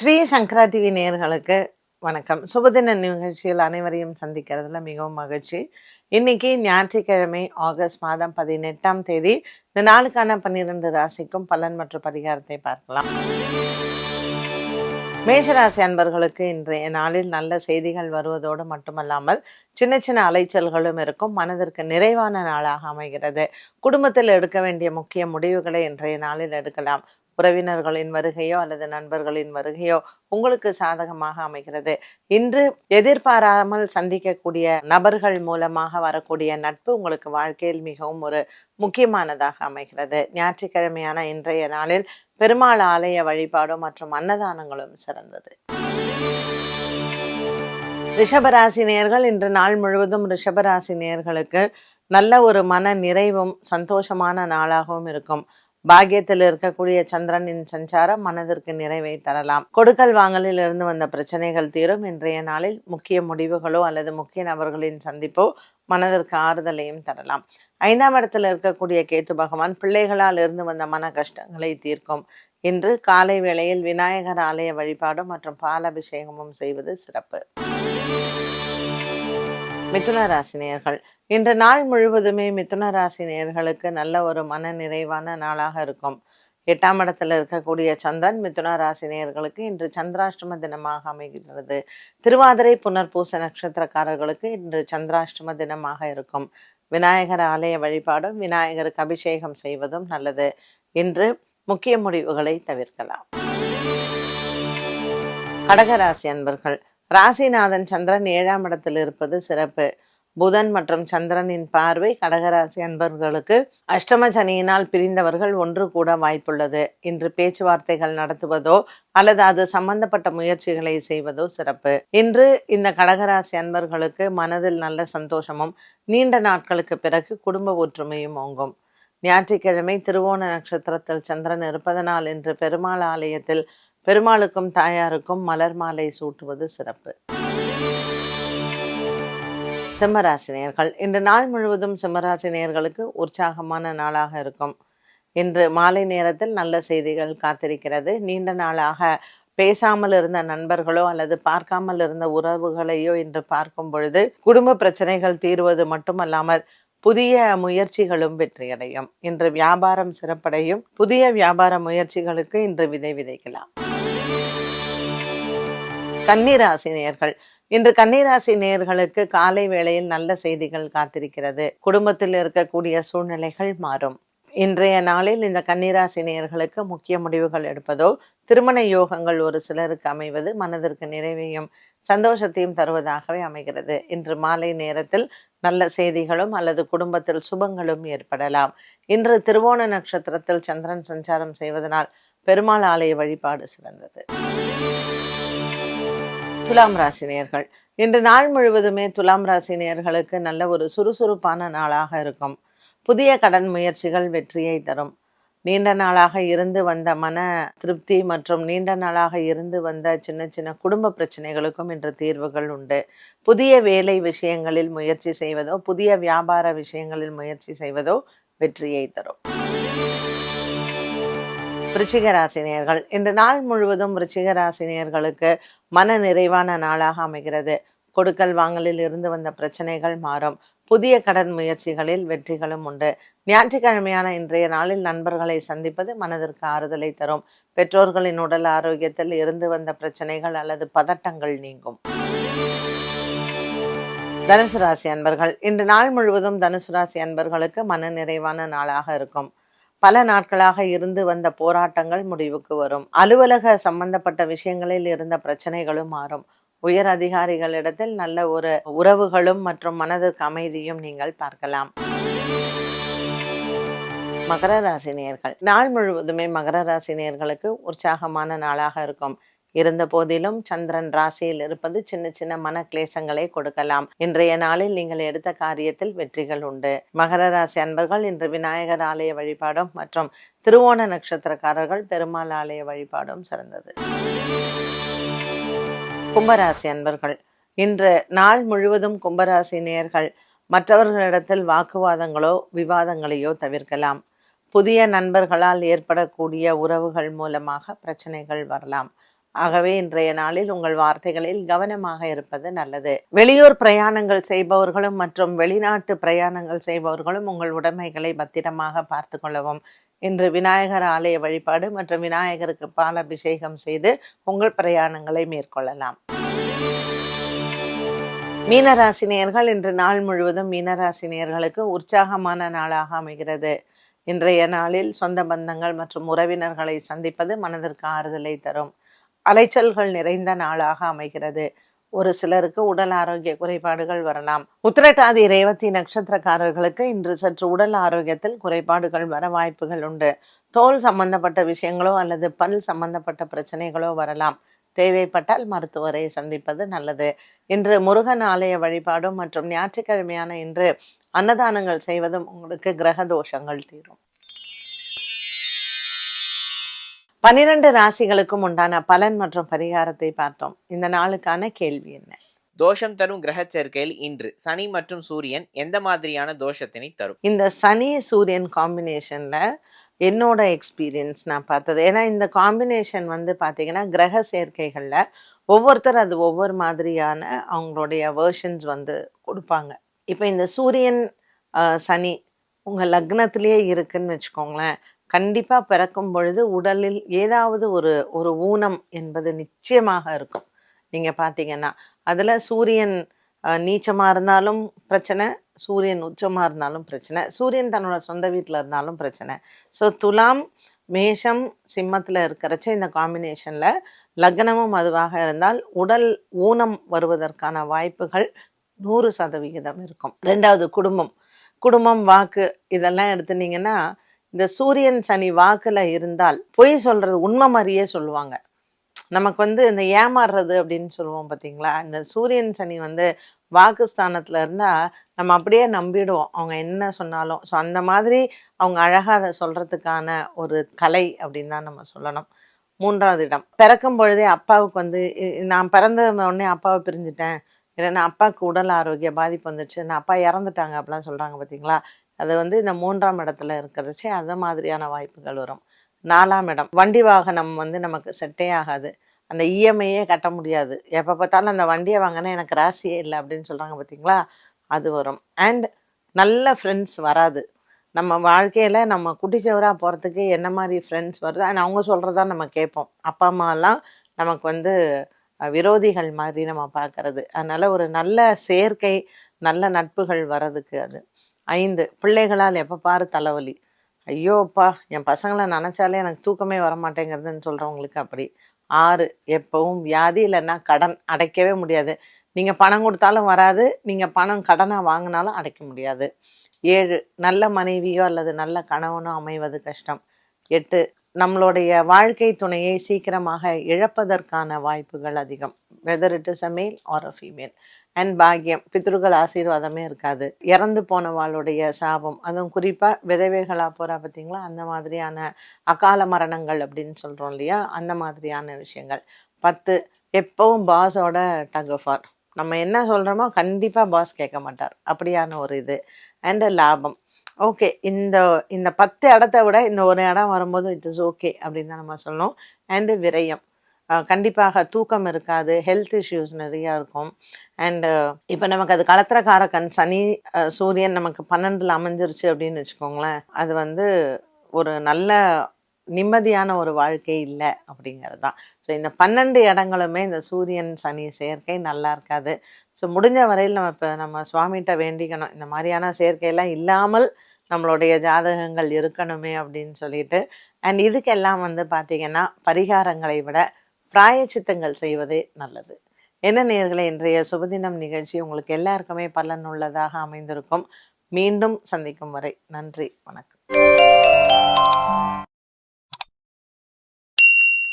ஸ்ரீ சங்கரா TV நேர்களுக்கு வணக்கம். சுபதின நிகழ்ச்சியில் அனைவரையும் சந்திக்கிறதுல மிகவும் மகிழ்ச்சி. இன்னைக்கு ஞாயிற்றுக்கிழமை ஆகஸ்ட் மாதம் பதினெட்டாம் தேதி இந்த நாளுக்கான பன்னிரண்டு ராசிக்கும் பலன் மற்றும் பரிகாரத்தை பார்க்கலாம். மேஷராசி அன்பர்களுக்கு இன்றைய நாளில் நல்ல செய்திகள் வருவதோடு மட்டுமல்லாமல் சின்ன சின்ன அலைச்சல்களும் இருக்கும். மனதிற்கு நிறைவான நாளாக அமைகிறது. குடும்பத்தில் எடுக்க வேண்டிய முக்கிய முடிவுகளை இன்றைய நாளில் எடுக்கலாம். உறவினர்களின் வருகையோ அல்லது நண்பர்களின் வருகையோ உங்களுக்கு சாதகமாக அமைகிறது. இன்று எதிர்பாராமல் சந்திக்கக்கூடிய நபர்கள் மூலமாக வரக்கூடிய நட்பு உங்களுக்கு வாழ்க்கையில் மிகவும் ஒரு முக்கியமானதாக அமைகிறது. ஞாயிற்றுக்கிழமையான இன்றைய நாளில் பெருமாள் ஆலய வழிபாடும் மற்றும் அன்னதானங்களும் சிறந்தது. ரிஷபராசி நேர்கள் இன்று நாள் முழுவதும் ரிஷபராசி நேர்களுக்கு நல்ல ஒரு மன நிறைவும் சந்தோஷமான நாளாகவும் இருக்கும். பாக்கியத்தில் இருக்கக்கூடிய சந்திரனின் சஞ்சாரம் மனதிற்கு நிறைவை தரலாம். கொடுக்கல் வாங்கலில் இருந்து வந்த பிரச்சனைகள் தீரும். இன்றைய நாளில் முக்கிய முடிவுகளோ அல்லது முக்கிய நபர்களின் சந்திப்போ மனதிற்கு ஆறுதலையும் தரலாம். ஐந்தாம் இடத்தில் இருக்கக்கூடிய கேத்து பகவான் பிள்ளைகளால் இருந்து வந்த மன கஷ்டங்களை தீர்க்கும். இன்று காலை வேளையில் விநாயகர் ஆலய வழிபாடு மற்றும் பாலாபிஷேகமும் செய்வது சிறப்பு. மிதுன ராசினியர்கள் இன்று நாள் முழுவதுமே மிதுன ராசினியர்களுக்கு நல்ல ஒரு மன நிறைவான நாளாக இருக்கும். எட்டாம் இடத்துல இருக்கக்கூடிய சந்திரன் மிதுன ராசினியர்களுக்கு இன்று சந்திராஷ்டம தினமாக அமைகிறது திருவாதிரை புனர்பூச நட்சத்திரக்காரர்களுக்கு இன்று சந்திராஷ்டம தினமாக இருக்கும். விநாயகர் ஆலய வழிபாடும் விநாயகருக்கு அபிஷேகம் செய்வதும் நல்லது. இன்று முக்கிய முடிவுகளை தவிர்க்கலாம். கடகராசி அன்பர்கள் ராசிநாதன் சந்திரன் ஏழாம் இடத்தில் இருப்பது சிறப்பு. புதன் மற்றும் சந்திரனின் பார்வை கடகராசி அன்பர்களுக்கு அஷ்டம சனியினால் பிரிந்தவர்கள் ஒன்று கூட வாய்ப்புள்ளது. இன்று பேச்சுவார்த்தைகள் நடத்துவதோ அல்லது அது சம்பந்தப்பட்ட முயற்சிகளை செய்வதோ சிறப்பு. இன்று இந்த கடகராசி அன்பர்களுக்கு மனதில் நல்ல சந்தோஷமும் நீண்ட நாட்களுக்கு பிறகு குடும்ப ஒற்றுமையும் ஓங்கும். ஞாயிற்றுக்கிழமை திருவோண நட்சத்திரத்தில் சந்திரன் இருப்பதனால் இன்று பெருமாள் ஆலயத்தில் பெருமாளுக்கும் தாயாருக்கும் மலர் மாலை சூட்டுவது சிறப்பு. சிம்மராசினியர்கள். இன்று நாள் முழுவதும் சிம்மராசினியர்களுக்கு உற்சாகமான நாளாக இருக்கும். இன்று மாலை நேரத்தில் நல்ல செய்திகள் காத்திருக்கிறது. நீண்ட நாளாக பேசாமல் இருந்த நண்பர்களோ அல்லது பார்க்காமல் இருந்த உறவுகளையோ இன்று பார்க்கும் பொழுது குடும்ப பிரச்சனைகள் தீர்வது மட்டுமல்லாமல் புதிய முயற்சிகளும் வெற்றியடையும். இன்று வியாபாரம் சிறப்படையும். புதிய வியாபார முயற்சிகளுக்கு இன்று விதை விதைக்கலாம். கன்னிராசினியர்கள். இன்று கன்னிராசி நேர்களுக்கு காலை வேளையில் நல்ல செய்திகள் காத்திருக்கிறது. குடும்பத்தில் இருக்கக்கூடிய சூழ்நிலைகள் மாறும். இன்றைய நாளில் இந்த கன்னிராசி நேர்களுக்கு முக்கிய முடிவுகள் எடுப்பதோ திருமண யோகங்கள் ஒரு சிலருக்கு அமைவது மனதிற்கு நிறைவையும் சந்தோஷத்தையும் தருவதாகவே அமைகிறது. இன்று மாலை நேரத்தில் நல்ல செய்திகளும் அல்லது குடும்பத்தில் சுபங்களும் ஏற்படலாம். இன்று திருவோண நட்சத்திரத்தில் சந்திரன் சஞ்சாரம் செய்வதனால் பெருமாள் ஆலய வழிபாடு சிறந்தது. துலாம் ராசி நேர்கள் இன்று நாள் முழுவதுமே துலாம் ராசி நேர்களுக்கு நல்ல ஒரு சுறுசுறுப்பான நாளாக இருக்கும். புதிய கடன் முயற்சிகள் வெற்றியை தரும். நீண்ட நாளாக இருந்து வந்த மன திருப்தி மற்றும் நீண்ட நாளாக இருந்து வந்த சின்ன சின்ன குடும்ப பிரச்சனைகளுக்கும் இன்று தீர்வுகள் உண்டு. புதிய வேலை விஷயங்களில் முயற்சி செய்வதோ புதிய வியாபார விஷயங்களில் முயற்சி செய்வதோ வெற்றியை தரும். ரிச்சிகராசினியர்கள் இன்று நாள் முழுவதும் ரிச்சிகராசினியர்களுக்கு மன நிறைவான நாளாக அமைகிறது. கொடுக்கல் வாங்கலில் இருந்து வந்த பிரச்சனைகள் மாறும். புதிய கடன் முயற்சிகளில் வெற்றிகளும் உண்டு. ஞாயிற்றுக்கிழமையான இன்றைய நாளில் நண்பர்களை சந்திப்பது மனதிற்கு ஆறுதலை தரும். பெற்றோர்களின் உடல் ஆரோக்கியத்தில் இருந்து வந்த பிரச்சனைகள் அல்லது பதட்டங்கள் நீங்கும். தனுசு ராசி அன்பர்கள். இன்று நாள் முழுவதும் தனுசு ராசி அன்பர்களுக்கு மன நிறைவான நாளாக இருக்கும். பல நாட்களாக இருந்து வந்த போராட்டங்கள் முடிவுக்கு வரும். அலுவலக சம்பந்தப்பட்ட விஷயங்களில் இருந்த பிரச்சனைகளும் மாறும். உயர் அதிகாரிகளிடத்தில் நல்ல ஒரு உறவுகளும் மற்றும் மனதிற்கு அமைதியும் நீங்கள் பார்க்கலாம். மகர ராசினியர்கள் நாள் முழுவதுமே மகர ராசினியர்களுக்கு உற்சாகமான நாளாக இருக்கும். இருந்த போதிலும் சந்திரன் ராசியில் இருப்பது சின்ன சின்ன மன கிளேசங்களை கொடுக்கலாம். இன்றைய நாளில் நீங்கள் எடுத்த காரியத்தில் வெற்றிகள் உண்டு. மகர ராசி அன்பர்கள் இன்று விநாயகர் ஆலய வழிபாடும் மற்றும் திருவோண நட்சத்திரக்காரர்கள் பெருமாள் ஆலய வழிபாடும் சிறந்தது. கும்பராசி அன்பர்கள் இன்று நாள் முழுவதும் கும்பராசி நேர்கள் மற்றவர்களிடத்தில் வாக்குவாதங்களோ விவாதங்களையோ தவிர்க்கலாம். புதிய நண்பர்களால் ஏற்படக்கூடிய உறவுகள் மூலமாக பிரச்சனைகள் வரலாம். ஆகவே இன்றைய நாளில் உங்கள் வார்த்தைகளில் கவனமாக இருப்பது நல்லது. வெளியூர் பிரயாணங்கள் செய்பவர்களும் மற்றும் வெளிநாட்டு பிரயாணங்கள் செய்பவர்களும் உங்கள் உடைமைகளை பத்திரமாக பார்த்து கொள்ளவும். இன்று விநாயகர் ஆலய வழிபாடு மற்றும் விநாயகருக்கு பால் அபிஷேகம் செய்து உங்கள் பிரயாணங்களை மேற்கொள்ளலாம். மீனராசினியர்கள் இன்று நாள் முழுவதும் மீனராசினியர்களுக்கு உற்சாகமான நாளாக அமைகிறது. இன்றைய நாளில் சொந்த பந்தங்கள் மற்றும் உறவினர்களை சந்திப்பது மனதிற்கு ஆறுதலை தரும். அலைச்சல்கள் நிறைந்த நாளாக அமைகிறது. ஒரு சிலருக்கு உடல் ஆரோக்கிய குறைபாடுகள் வரலாம். உத்திரட்டாதி ரேவதி நட்சத்திரக்காரர்களுக்கு இன்று சற்று உடல் ஆரோக்கியத்தில் குறைபாடுகள் வர வாய்ப்புகள் உண்டு. தோல் சம்பந்தப்பட்ட விஷயங்களோ அல்லது பல் சம்பந்தப்பட்ட பிரச்சனைகளோ வரலாம். தேவைப்பட்டால் மருத்துவரை சந்திப்பது நல்லது. இன்று முருகன் ஆலய வழிபாடும் மற்றும் ஞாயிற்றுக்கிழமையான இன்று அன்னதானங்கள் செய்வதும் உங்களுக்கு கிரக தோஷங்கள் தீரும். பனிரெண்டு ராசிகளுக்கும் உண்டான பலன் மற்றும் பரிகாரத்தை பார்த்தோம். இந்த நாளுக்கான கேள்வி என்ன? தோஷம் தரும் கிரக சேர்க்கையில் இன்று சனி மற்றும் சூரியன் எந்த மாதிரியான தோஷத்தினை தரும்? இந்த சனி சூரியன் காம்பினேஷன்ல என்னோட எக்ஸ்பீரியன்ஸ் நான் பார்த்தது. ஏன்னா இந்த காம்பினேஷன் வந்து பார்த்தீங்கன்னா கிரக சேர்க்கைகளில் ஒவ்வொருத்தர் அது ஒவ்வொரு மாதிரியான அவங்களுடைய வேர்ஷன்ஸ் வந்து கொடுப்பாங்க. இப்போ இந்த சூரியன் சனி உங்கள் லக்னத்திலேயே இருக்குன்னு வச்சுக்கோங்களேன். கண்டிப்பாக பிறக்கும் பொழுது உடலில் ஏதாவது ஒரு ஒரு ஊனம் என்பது நிச்சயமாக இருக்கும். நீங்கள் பார்த்தீங்கன்னா அதில் சூரியன் நீச்சமாக இருந்தாலும் பிரச்சனை சூரியன் உச்சமாக இருந்தாலும் பிரச்சனை சூரியன் தன்னோட சொந்த வீட்டில் இருந்தாலும் பிரச்சனை. ஸோ துலாம் மேஷம் சிம்மத்தில் இருக்கிறச்ச இந்த காம்பினேஷனில் லக்னமும் அதுவாக இருந்தால் உடல் ஊனம் வருவதற்கான வாய்ப்புகள் நூறு சதவிகிதம் இருக்கும். ரெண்டாவது குடும்பம். குடும்பம் வாக்கு இதெல்லாம் எடுத்துனீங்கன்னா இந்த சூரியன் சனி வாக்குல இருந்தால் பொய் சொல்றது உண்மை மாதிரியே சொல்லுவாங்க. நமக்கு வந்து இந்த ஏமாறுறது அப்படின்னு சொல்லுவோம் பார்த்தீங்களா இந்த சூரியன் சனி வந்து வாக்குஸ்தானத்துல இருந்தா நம்ம அப்படியே நம்பிடுவோம். அவங்க என்ன சொன்னாலும். ஸோ அந்த மாதிரி அவங்க அழகாக அதை சொல்றதுக்கான ஒரு கலை அப்படின்னு தான் நம்ம சொல்லணும். மூன்றாவது இடம். பிறக்கும் பொழுதே அப்பாவுக்கு வந்து நான் பிறந்த உடனே அப்பாவை பிரிஞ்சுட்டேன். இல்லைன்னா அப்பாவுக்கு உடல் ஆரோக்கிய பாதிப்பு வந்துச்சு. நான் அப்பா இறந்துட்டாங்க அப்படிலாம் சொல்கிறாங்க பார்த்தீங்களா அது வந்து இந்த மூன்றாம் இடத்துல இருக்கிறச்சு அது மாதிரியான வாய்ப்புகள் வரும். நாலாம் இடம். வண்டி வாகனம் வந்து நமக்கு செட்டே ஆகாது. அந்த இஎம்ஐயே கட்ட முடியாது. எப்போ பார்த்தாலும் அந்த வண்டியை வாங்கினா எனக்கு ராசியே இல்லை அப்படின்னு சொல்கிறாங்க பார்த்தீங்களா? அது வரும். அண்ட் நல்ல ஃப்ரெண்ட்ஸ் வராது. நம்ம வாழ்க்கையில் நம்ம குட்டிச்சவராக போகிறதுக்கு என்ன மாதிரி ஃப்ரெண்ட்ஸ் வருது? அண்ட் அவங்க சொல்கிறதா நம்ம கேட்போம். அப்பா அம்மாலாம் நமக்கு வந்து விரோதிகள் மாதிரி நம்ம பார்க்கறது. அதனால் ஒரு நல்ல சேர்க்கை நல்ல நட்புகள் வர்றதுக்கு அது. ஐந்து. பிள்ளைகளால் எப்போ பாரு தலைவலி. ஐயோப்பா என் பசங்களை நினச்சாலே எனக்கு தூக்கமே வர மாட்டேங்கிறதுன்னு சொல்கிறவங்களுக்கு அப்படி. ஆறு எப்பவும் வியாதி இல்லைன்னா கடன் அடைக்கவே முடியாது. நீங்கள் பணம் கொடுத்தாலும் வராது. நீங்கள் பணம் கடனாக வாங்கினாலும் அடைக்க முடியாது. ஏழு நல்ல மனைவியோ அல்லது நல்ல கணவனோ அமைவது கஷ்டம். எட்டு நம்மளுடைய வாழ்க்கை துணையை சீக்கிரமாக இழப்பதற்கான வாய்ப்புகள் அதிகம். Whether it is a male or a female and பாக்கியம் பித்ருக்கள் ஆசீர்வாதமே இருக்காது. இறந்து போனவாளுடைய சாபம் அதுவும் குறிப்பாக விதவைகளாக போகிறா பார்த்தீங்களா அந்த மாதிரியான அகால மரணங்கள் அப்படின்னு சொல்கிறோம் இல்லையா? அந்த மாதிரியான விஷயங்கள். பத்து எப்பவும் பாஸோட டக் ஆஃபார் நம்ம என்ன சொல்கிறோமோ கண்டிப்பாக பாஸ் கேட்க மாட்டார். அப்படியான ஒரு இது. அண்ட் லாபம். ஓகே இந்த இந்த பத்து இடத்த விட இந்த ஒரு இடம் வரும்போது இட் இஸ் ஓகே அப்படின்னு தான் நம்ம சொல்லணும். அண்டு விரயம். கண்டிப்பாக தூக்கம் இருக்காது ஹெல்த் இஷ்யூஸ் நிறையா இருக்கும். அண்டு இப்போ நமக்கு அது கலத்திரக்காரக்கன் சனி சூரியன் நமக்கு பன்னெண்டில் அமைஞ்சிருச்சு அப்படின்னு வச்சுக்கோங்களேன் அது வந்து ஒரு நல்ல நிம்மதியான ஒரு வாழ்க்கை இல்லை அப்படிங்கிறது தான். ஸோ இந்த பன்னெண்டு இடங்களுமே இந்த சூரியன் சனி சேர்க்கை நல்லா இருக்காது. ஸோ முடிஞ்ச வரையில் நம்ம இப்போ நம்ம சுவாமிகிட்ட வேண்டிக்கணும். இந்த மாதிரியான சேர்க்கையெல்லாம் இல்லாமல் நம்மளுடைய ஜாதகங்கள் இருக்கணுமே அப்படின்னு சொல்லிட்டு அண்ட் இதுக்கெல்லாம் வந்து பார்த்திங்கன்னா பரிகாரங்களை விட பிராயச்சித்தங்கள் செய்வதே நல்லது. என்ன நேர்களை இன்றைய சுபதினம் நிகழ்ச்சி உங்களுக்கு எல்லாருக்குமே பலனுள்ளதாக அமைந்திருக்கும். மீண்டும் சந்திக்கும் வரை நன்றி வணக்கம்.